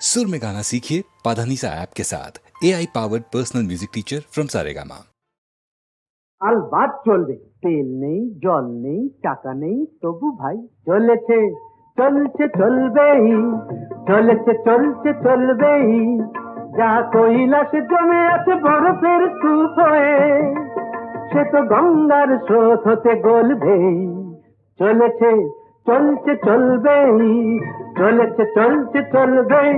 सुर में गाना सीखिए पाधानीसा ऐप के साथ A I powered personal music teacher from Saregama আলবাত চলবে তেল নেই জল নেই টাকা নেই তবু ভাই চলেছে চলছে চলবেই চলেছে চলছে চলবেই যা কৈলাস জমে আছে বরফের স্তূপ হয়ে সে তো গঙ্গার স্রোত হতে গলবেই চলেছে চলছে চলবেই চলেছে চলছে চলবেই।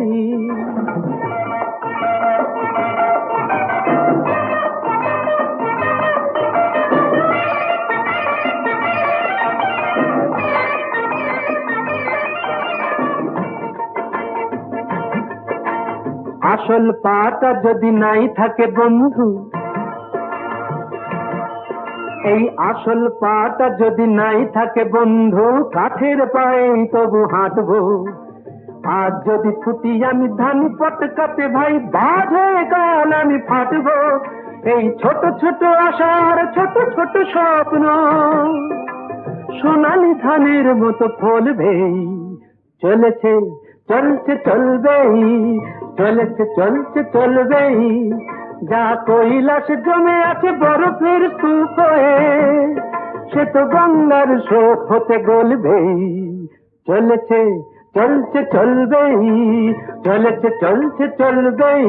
আসল পাটা যদি নাই থাকে বন্ধু এই আসল পাটা যদি নাই থাকে বন্ধু, কাঠের পায়ে তবু হাঁটবো। আর যদি ফুটি আমি ধান পটকাতে ভাই, বাজে কাল আমি ফাটবো। এই ছোট ছোট আশার ছোট ছোট স্বপ্ন সোনালি ধানের মতো ফলবেই। চলেছে, চলছে, চলবেই, চলেছে, চলছে, চলবেই। যা কৈলাস জমে আছে বরফের স্তূপ সে তো গঙ্গার শোক হতে গলবেই চলেছে, চলছে, চলবেই, চলেছে, চলছে, চলবেই।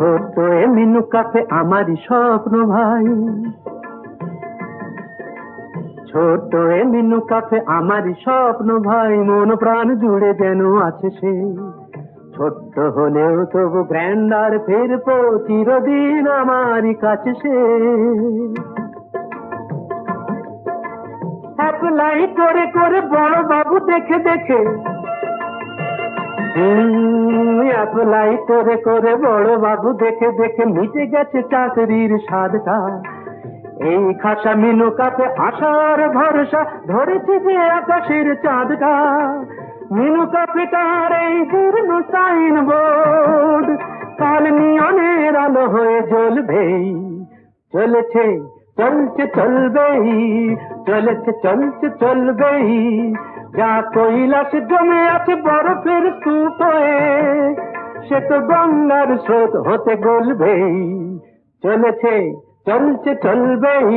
ছোট মিনু কাফে আমারই স্বপ্ন ভাই। ছোট এ মিনু কাফে আমারই স্বপ্ন ভাই, মন প্রাণ জুড়ে যেন আছে সে। ছোট্ট হলেও তবু গ্র্যান্ডার ফিরবো চিরদিন আমারই কাছে সে। অ্যাপ্লাই করে করে বড় বাবু দেখে দেখে অ্যাপ্লাই করে করে বড় বাবু দেখে দেখে মিটে গেছে চাকরির স্বাদটা। এই খাসা মিনু কাপে আশার ভরসা ধরেছে যে আকাশের চাঁদটা। মিনু কাপে তার এই জীর্ণ সাইন বোর্ড কাল নিয়নের আলো হয়ে জ্বলবেই চলেছে, চলছে, চলবেই, চলেছে, চলছে, চলবেই। যা কৈলাস জমে আছে বরফের স্তূপে সে তো গঙ্গার স্রোত হতে গলবেই চলেছে, চলছে, চলবেই,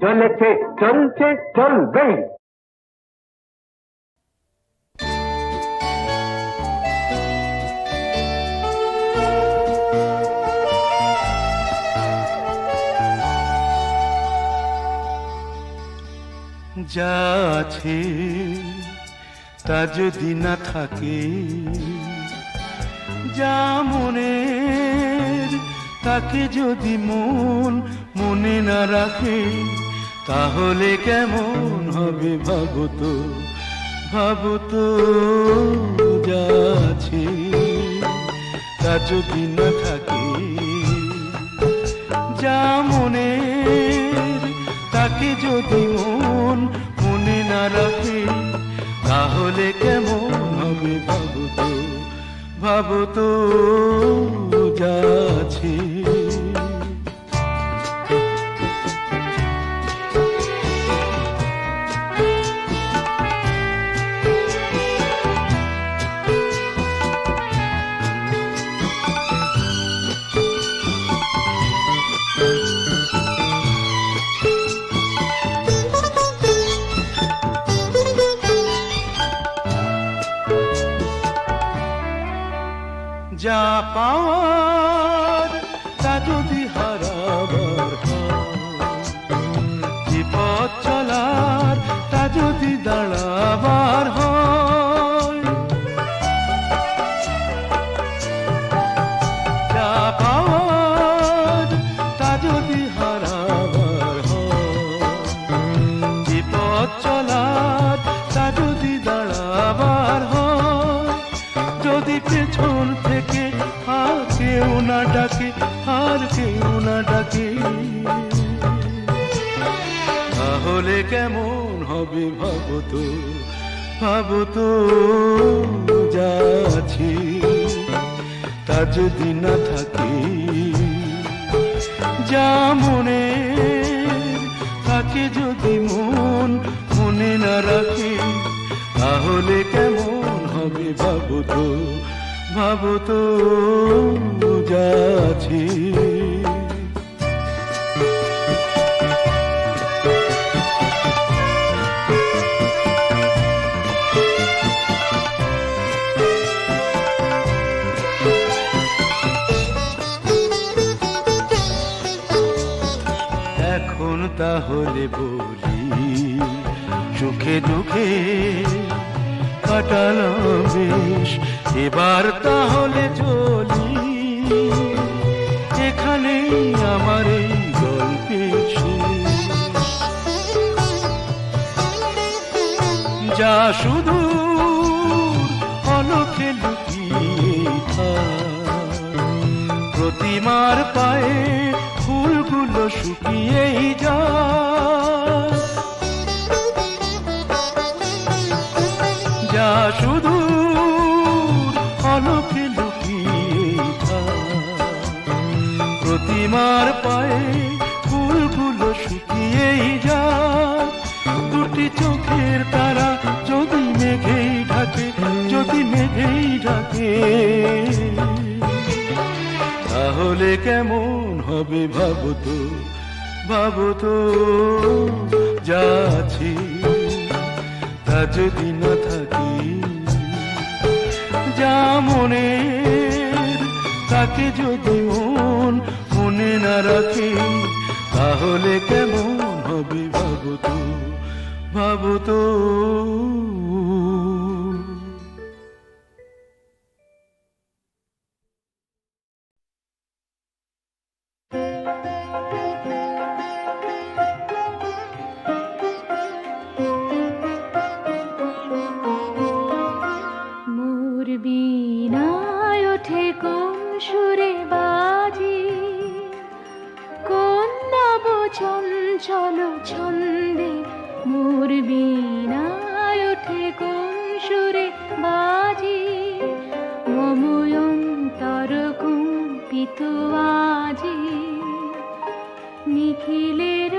চলেছে, চলছে, চলবেই। যা আছে তা যদি না থাকে, যা মনের, তাকে যদি মন, মনে না রাখে, তাহলে কেমন হবে ভাবতো ভাবতো যা আছে তা যদি না থাকে, যা মনের তাকে যদি মন মনে না রাখে তাহলে কেমন হবে ভাবতো ভাবতো যাচ্ছে যা মনে তাকে যদি মন, মনে না রাখে, তাহলে কেমন হবে ভাবো তো? ভাবো তো যা তাহলে বলি সুখে দুঃখে কাটালাম বেশ। এবার তাহলে চলি, এখানেই আমার এই যা শুধু অলক্ষে লুকিয়ে প্রতিমার পায়ে শুকিয়েই যা। শুধু অলকে লুকিয়ে প্রতিমার পায়ে ফুলগুলো শুকিয়েই যায় দুটি চোখের তারা যদি মেঘেই ঢাকে, যদি মেঘেই ঢাকে। তাহলে কেমন হবে ভাবো তো ভাবো তো যদি না থাকে, যা মনে, তাকে যদি মন, মনে না রাখি, তাহলে কেমন হবে ভাবো তো আজি নিখিলের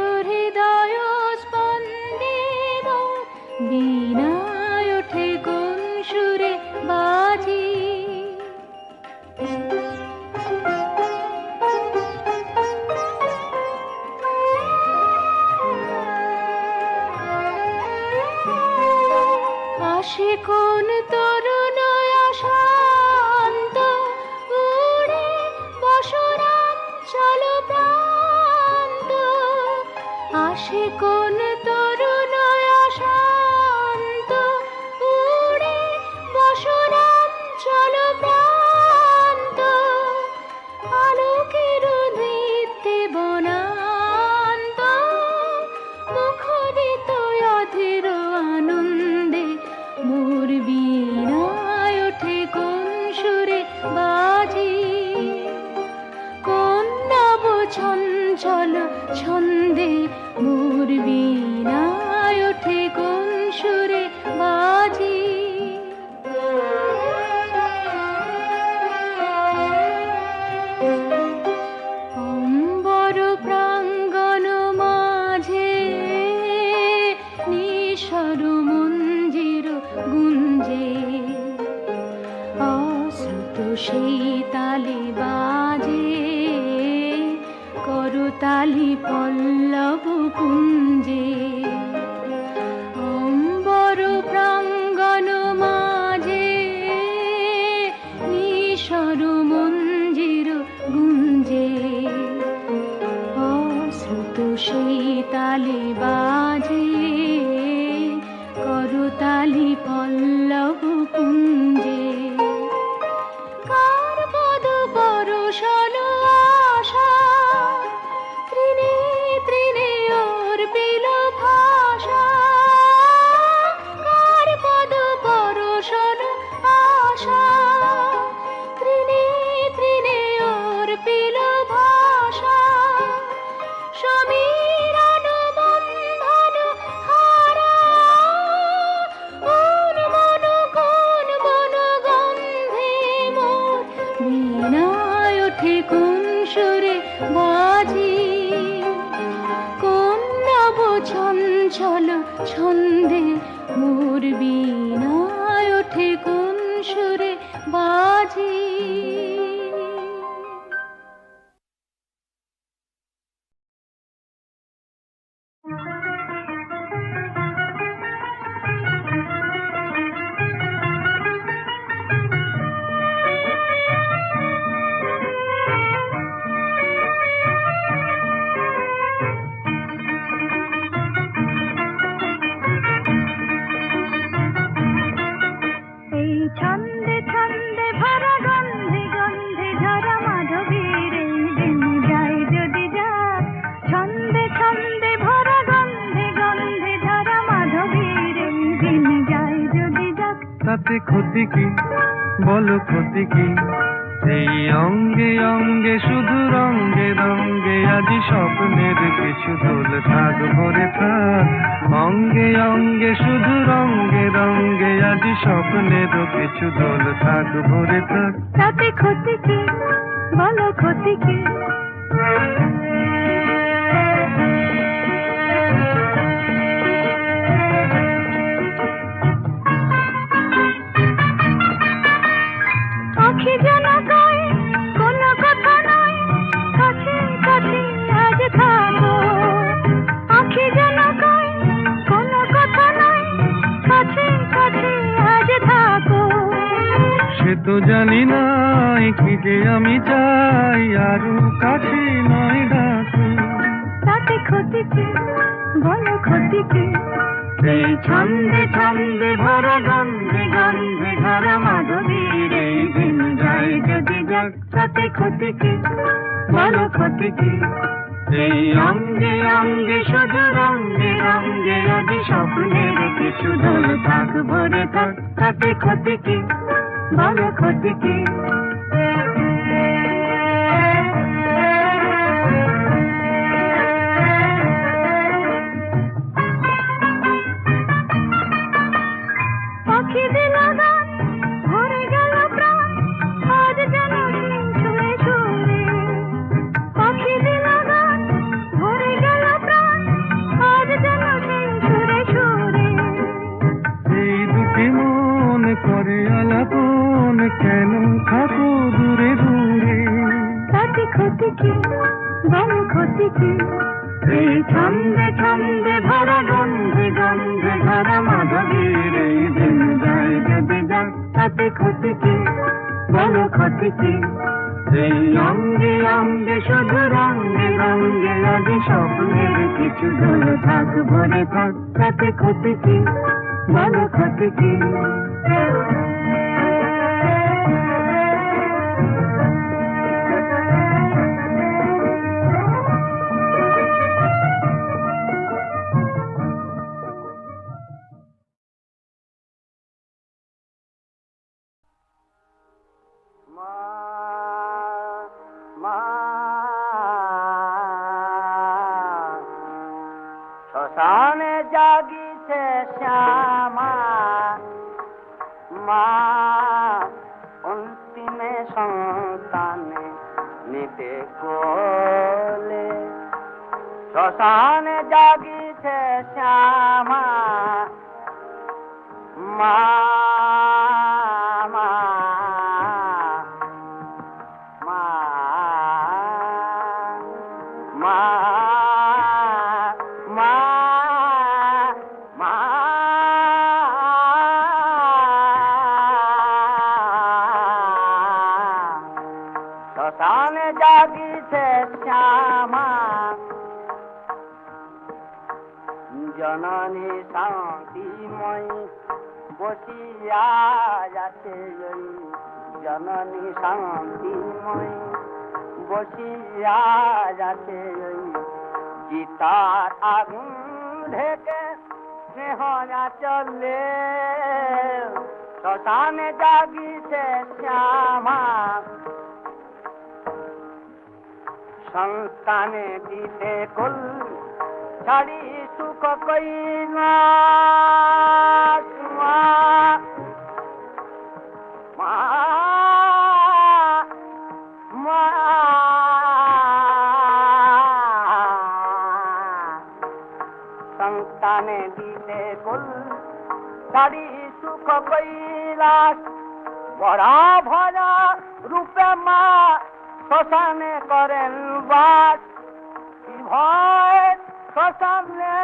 করতালি পল্লব কুঞ্জে। বাজি কোন নব ছঞ্চল ছন্দে মোর বিনায় ওঠে কোন সুরে বাজি। ক্ষতি কি? বলো ক্ষতি কি? এই অঙ্গে অঙ্গে, শুধু রঙ্গে রঙ্গে, আজি স্বপ্নের কিছু দোল থাক ভরে থাক অঙ্গে অঙ্গে, শুধু রঙ্গে রঙ্গে, আজি স্বপ্নের কিছু দোল থাক ভরে থাক তাতে ক্ষতি কি? বলো ক্ষতি কি? জানি নাই কি যে আমি চাই আরও কাছে নয় ডাকু। তাতে ক্ষতি কি বলো ক্ষতি কি এই ছন্দে ছন্দে ভরা গন্ধে গন্ধে মাধবীর এই দিন যায় যদি যাক তাতে ক্ষতি কি বলো ক্ষতি কি এই অঙ্গে অঙ্গে শুধু রঙ্গে রঙ্গে স্বপ্নের কিছু দোল থাক ভরে থাক তাতে ক্ষতি কি বলো ক্ষতি কি দোল থাক ভরে থাক তাতে ক্ষতি কি শ্মশানে জাগিছে শ্যামা। মা বসিয়া ওই জননী শান্তিময়ী? বসিয়া ওই গীতার আগুন ঢেকে স্নেহ না চলে শ্মশানে জাগিছে শ্যামা। সন্তানে দিতে কুল ছাড়ি কইনা সন্তানে দিলে গোল দাড়ি সুখ কৈলাস। বড়া ভরা রূপে মা, শ্মশানে করেন বাস। ভয় শ্মশানে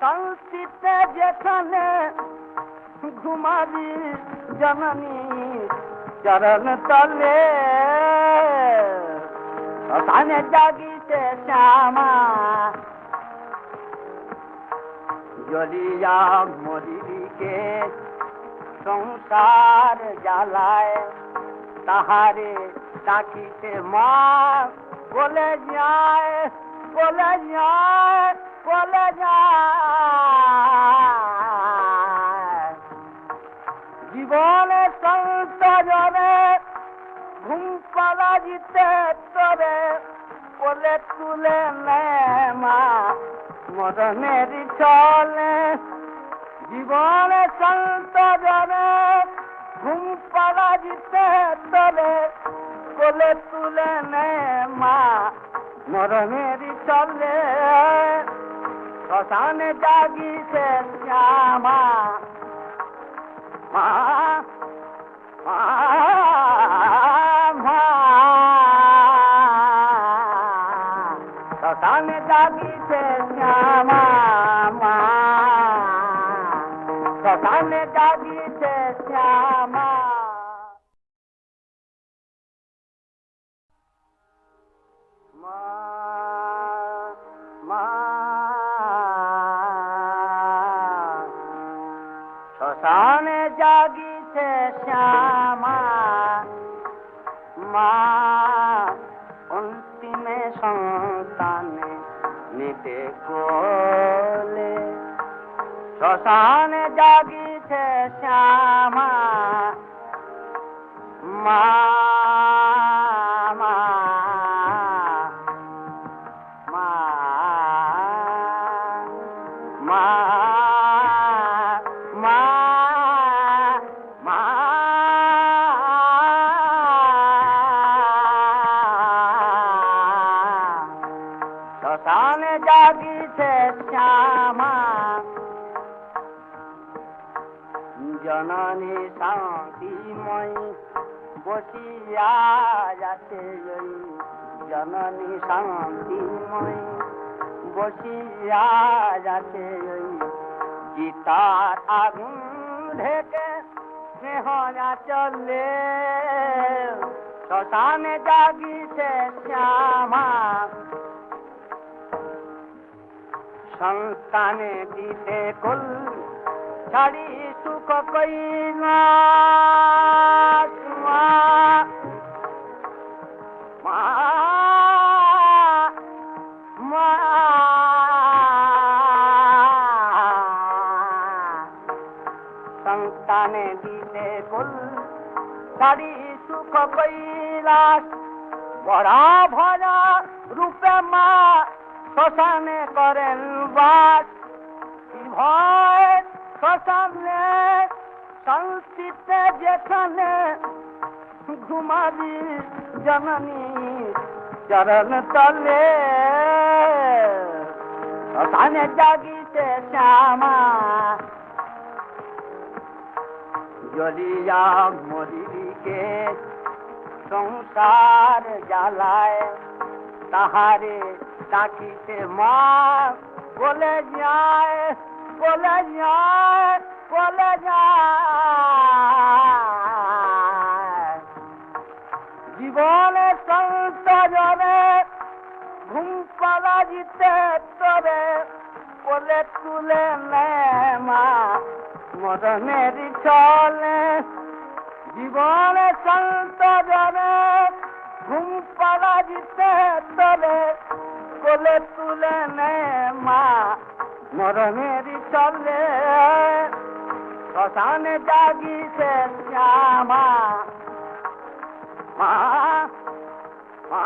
সংস্কৃতে যেখানে ঘুমাবি জননী চরণ তলে শ্মশানে জাগিতে শ্যামা জলিয়া মরিকে সংসার জ্বালায় তাহারে ডাকিতে মা বলে যায় বলে যায় বলে যায় জীবনে সংসারে ঘুম পালা জিতে তরে বলে তুলে মা মরণের চলে জীবনে সংসারে ঘুম পালা জিতে তরে কোলে তুলে মা মরণের চলে শ্মশানে জাগিছে শ্যামা। মা মা জাগিছে শ্যামা। মা অন্তিমে সন্তানে নিতে কোলে। শ্মশানে জাগিছে শ্যামা। মা শ্মশানে জাগিছে শ্যামা। জননী শান্তিময় বসিয়া ওই জননী শান্তিময় বসিয়া ওই গীতার আগুন ঢেকে স্নেহরা চলে শ্মশানে জাগিছে শ্যামা। সংস্থানে দিতে কুল ছাড়ি সুখ কইলা মা মা মা সন্তানে দিতে কুল ছাড়ি সুখ কৈলাস ভরা ভরা রূপে মা শ্মশানে করেন বাস। ভয় শ্মশানে? সংস্কৃতে যেখানে ঘুমাবি জননী চরণ তলে। শ্মশানে জাগিতে শ্যামা। জলিয়া মরিকে সংসার জ্বালায়। তাহারে ডাকিতে মা, বলে যায় বলে যায় বলে যায়। জীবনে সংসারে ঘুম পালা জিতে তরে বলে তুলে নে মা, মরণের চলে জীবনে সংসারে ঘুম পালা জিতে তরে কোলে তুলে নে মা মরণের চলে। শ্মশানে জাগিছে শ্যামা। মা মা